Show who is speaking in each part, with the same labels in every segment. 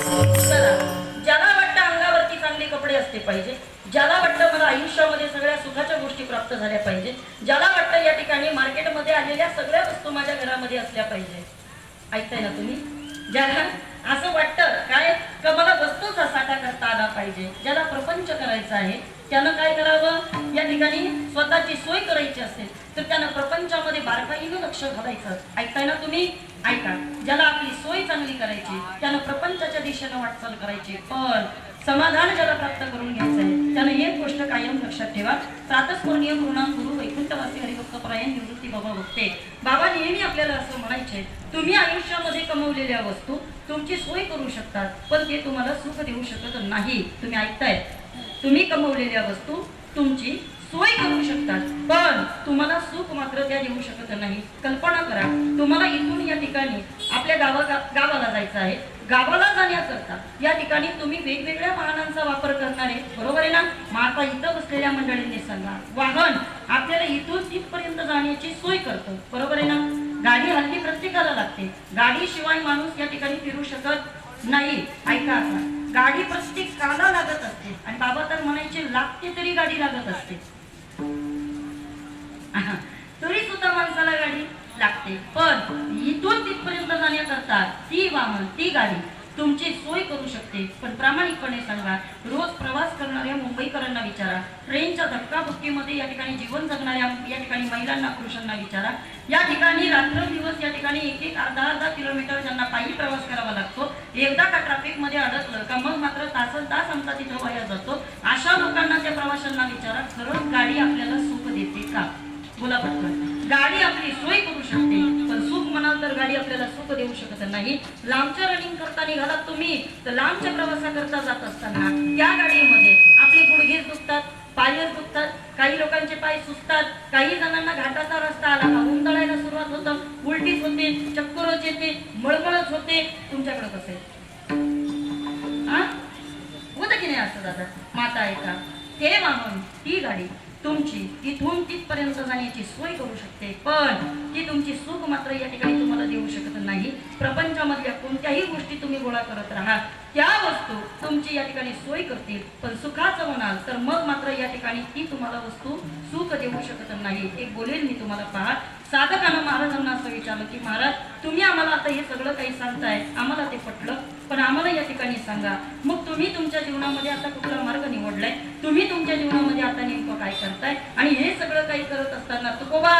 Speaker 1: चला ज्याला वाटतं अंगावरती चांगले कपडे असते पाहिजे ज्याला वाटतं मला आयुष्यामध्ये सगळ्या सुखाच्या गोष्टी प्राप्त झाल्या पाहिजे ज्याला वाटतं या ठिकाणी मार्केटमध्ये आलेल्या सगळ्या वस्तू माझ्या घरामध्ये असल्या पाहिजे. ऐकताय ना तुम्ही? ज्याला असं वाटतं काय का मला वस्तूचा साठा करता आला पाहिजे ज्याला प्रपंच करायचा आहे त्यानं काय करावं? या ठिकाणी स्वतःची सोय करायची असेल तर त्यानं प्रपंचामध्ये बारकाईनं लक्ष घालायचं. ऐकताय ना तुम्ही? ऐका ज्याला आपली सोय चांगली करायची त्यानं प्रपंचाच्या दिशेनं वाटचाल करायची पण समाधान ज्याला प्राप्त करून घ्यायचं आहे त्यानं एक गोष्ट कायम लक्षात ठेवा. प्रातस्मरणीय पूर्णांक गुरु वैकुंठवासी हरिभक्त परायण निवृत्ती बाबा बघते बाबा नेहमी आपल्याला असं म्हणायचे तुम्ही आयुष्यामध्ये कमवलेल्या वस्तू तुमची सोय करू शकतात पण ते तुम्हाला सुख देऊ शकत नाही. तुम्ही ऐकताय? तुम्ही कमवलेल्या वस्तू तुमची सोय करू शकतात. पण तुम्हाला सुख मात्र त्या देऊ शकत नाही. कल्पना करा तुम्हाला इथून या ठिकाणी आपल्या गावा गावाला जायचं आहे. गावाला जाण्याकरता या ठिकाणी तुम्ही वेगवेगळ्या वाहनांचा वापर करणार आहे बरोबर आहे ना? मग आता इथं बसलेल्या मंडळींनी सांगा. वाहन आपल्याला इथून तिथपर्यंत जाण्याची सोय करतो. बरोबर आहे ना? गाडी हल्ली प्रत्येकाला लागते. गाडीशिवाय माणूस या ठिकाणी फिरू शकत नाही. ऐका आता. गाडी प्रत्येकाला लागत असते. आणि बाबा तर म्हणायचे लागते तरी गाडी लागत असते. तरी सुद्धा माणसाला गाडी लागते. पण इथून तिथपर्यंत जाण्याकरता ती वाहन ती गाडी तुमची सोय करू शकते. पण प्रामाणिकपणे सांगा रोज प्रवास करणाऱ्या मुंबईकरांना विचारा. ट्रेनच्या धक्काबुक्कीमध्ये या ठिकाणी जीवन जगणाऱ्या या ठिकाणी महिलांना पुरुषांना विचारा. या ठिकाणी रात्रंदिवस या ठिकाणी एक एक अर्धा अर्धा किलोमीटर ज्यांना पायी प्रवास करावा लागतो एकदा का ट्रॅफिकमध्ये अडकलं का मग मात्र तासन तास आमचा तिथं वाया जातो. अशा लोकांना त्या प्रवाशांना विचारा खरंच गाडी आपल्याला सुख देते का? बोला पटकन गाडी आपली सोय करू शकते पण सुख म्हणाल तर गाडी आपल्याला सुख देऊ शकत नाही. लांबच्या रनिंग करता निघालात तुम्ही तर लांबच्या प्रवासाकरता जात असताना त्या गाडीमध्ये आपले गुडघे दुखतात पायच दुखतात काही लोकांचे पाय सुचतात काही जणांना घाटाचा रस्ता आला का उंदळायला सुरुवात होतं उलटीच होते चक्करच येते मळमळच होते तुमच्याकडे कसं हा होतं की नाही असं दादा? माता ऐका. ते वाहन ती गाडी तुमची तिथून तिथपर्यंत जाण्याची सोय करू शकते. पण ती तुमची सुख मात्र या ठिकाणी तुम्हाला देऊ शकत नाही. प्रपंचामधल्या कोणत्याही गोष्टी तुम्ही गोळा करत राहा. त्या वस्तू तुमची या ठिकाणी सोय करतील. पण सुखाचं म्हणाल तर मग मात्र या ठिकाणी ती तुम्हाला वस्तू सुख देऊ शकत नाही. एक बोलेल मी तुम्हाला पहा. साधकानं महाराजांना असं विचारलं की महाराज तुम्ही आम्हाला आता हे सगळं काही सांगताय. आम्हाला ते पटलं? पण आम्हाला या ठिकाणी सांगा मग तुम्ही तुमच्या जीवनामध्ये आता कुठला मार्ग निवडलाय? तुम्ही तुमच्या जीवनामध्ये आता नेमकं काय करताय? आणि हे सगळं काही करत असताना तुकोबा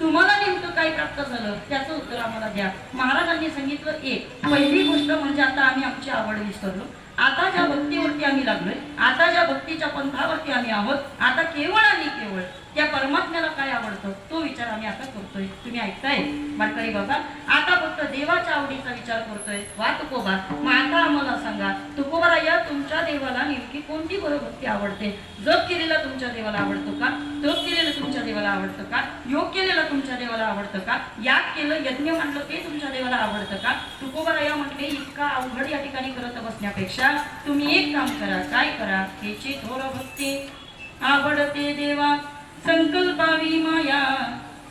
Speaker 1: तुम्हाला नेमकं काय प्राप्त झालं? त्याचं उत्तर आम्हाला द्या. महाराजांनी सांगितलं एक पहिली गोष्ट म्हणजे आता आम्ही आमची आवड विसरलो. आता ज्या भक्तीवरती आम्ही लागलोय आता ज्या भक्तीच्या पंथावरती आम्ही आहोत आता केवळ आणि केवळ त्या परमात्म्याला काय आवडतं तो विचार आम्ही आता करतोय. तुम्ही ऐकताय? मारकरी बाबा आता फक्त देवाच्या आवडीचा विचार करतोय. वा तुकोबा मग आता आम्हाला सांगा तुकोबराया तुमच्या देवाला नेमकी कोणती बरं भक्ती आवडते? जप केलेला तुमच्या देवाला आवडतो का? तप केलेलं तुमच्या देवाला आवडतं का? योग केलेलं तुमच्या देवाला आवडतं का? याग केलं यज्ञ म्हणलं ते तुमच्या देवाला आवडतं का? तुकोबराया म्हटले इतका अवघड या ठिकाणी करत बसण्यापेक्षा तुम्ही एक काम करा काय करा? हेची थोर भक्ती आवडते देवा संकल्पावी माया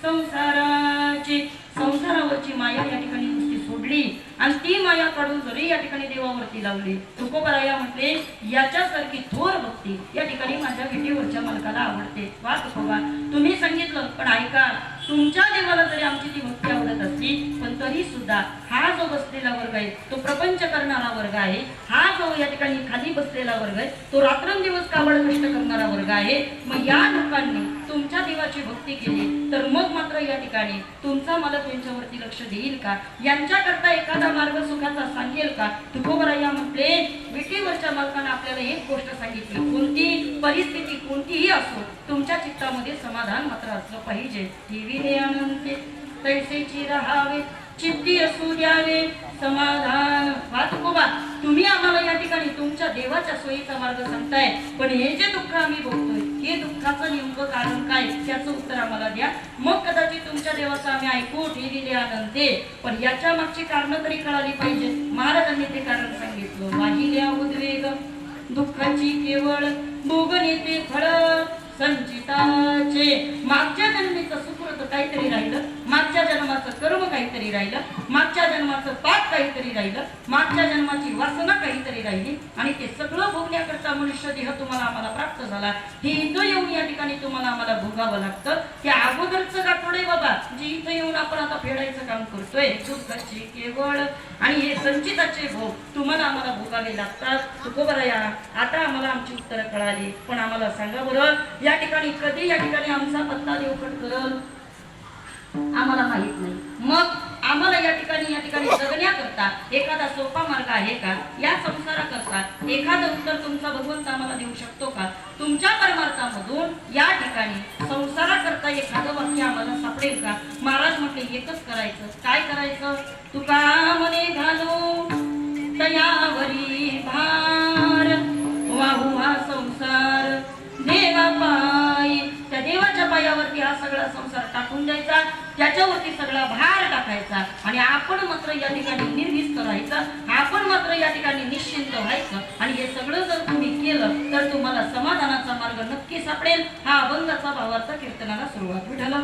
Speaker 1: संसाराची संसारावरची माया या ठिकाणी नुसती सोडली. आणि ती माया काढून जरी या ठिकाणी देवावरती लावली तुकोबराया म्हटले याच्यासारखी थोर भक्ती या ठिकाणी माझ्या विटीवरच्या मालकाला आवडते. वा तुकोबा तुम्ही सांगितलं पण ऐका तुमच्या देवाला जरी आमची ती भक्ती आवडत असली पण तरी सुद्धा हा बसलेला वर्ग आहे. तो प्रपंच करणारा वर्ग आहे. हा जो या ठिकाणी खाली बसलेला वर्ग आहे तो रात्रंदिवस काबड कष्ट करणारा वर्ग आहे. मग या लोकांनी तुमच्या देवाची भक्ती केली तर मग मात्र या ठिकाणी तुमचा मालक यांच्यावरती लक्ष देईल का? यांच्याकरता एखादा मार्ग सुखाचा सांगेल का? तुकोबराया म्हटले विटीवरच्या मालकाने आपल्याला एक गोष्ट सांगितली. कोणती परिस्थिती कोणतीही असो तुमच्या चित्तामध्ये समाधान मात्र असलं पाहिजे. ठेविले अनंते तैसेची राहावे चित्ती असू द्यावे समाधान. वा तुकोबा तुम्ही आम्हाला या ठिकाणी तुमच्या देवाच्या सोयीचा मार्ग सांगताय. पण हे जे दुःख आम्ही भोगतोय हे दुःखाचं नेमकं कारण काय? त्याचं उत्तर आम्हाला द्या. मग कदाचित तुमच्या देवाचं आम्ही ऐकू ठेविले आनंदे. पण याच्या मागची कारण तरी कळाली पाहिजे. महाराजांनी ते कारण सांगितलं. वाहिल्या उद्वेग. दुःखाची केवळ भोगने ते फळ. संचिताचे. मागच्या जन्मीचं सुकृत काहीतरी राहिलं. काहीतरी राहिलं मागच्या जन्माचं पाप काहीतरी राहिलं मागच्या जन्माची वासना काहीतरी राहिली आणि ते सगळं भोगण्याकरता मनुष्य देह तुम्हाला आम्हाला प्राप्त झाला. हे इथं येऊन या ठिकाणी तुम्हाला आम्हाला भोगावं लागतं. त्या अगोदरचं का थोडे बाबा जे इथं येऊन आपण आता फेडायचं काम करतोय दुःखाचे केवळ आणि हे संचिताचे भोग तुम्हाला आम्हाला भोगावे लागतात. तुकोबराया आता आम्हाला आमची उत्तरं कळाली. पण आम्हाला सांगा बरं या ठिकाणी कधी या ठिकाणी आमचा पत्ता देवखट करल? आम्हाला माहीत नाही. मग आम्हाला या ठिकाणी या ठिकाणी जगण्याकरता एखादा सोपा मार्ग आहे का? या संसाराकरता एखादं उत्तर तुमचा भगवंत आम्हाला देऊ शकतो का? तुमच्या परमार्थामधून या ठिकाणी संसाराकरता एखादं वाक्य आम्हाला सापडेल का? महाराज म्हटले एकच करायचं. काय करायचं? तुका मने घालो तयावरी भार वाहू हा संसार देवा पाय. त्या देवाच्या पायावरती हा सगळा संसार टाकून द्यायचा त्याच्यावरती सगळा भार टाकायचा आणि आपण मात्र या ठिकाणी निर्विस्त राहायचं आपण मात्र या ठिकाणी निश्चिंत व्हायचं आणि हे सगळं जर तुम्ही केलं तर तुम्हाला समाधानाचा मार्ग नक्की सापडेल. हा अभंगाचा भावार्थ कीर्तनाला सुरुवात झाला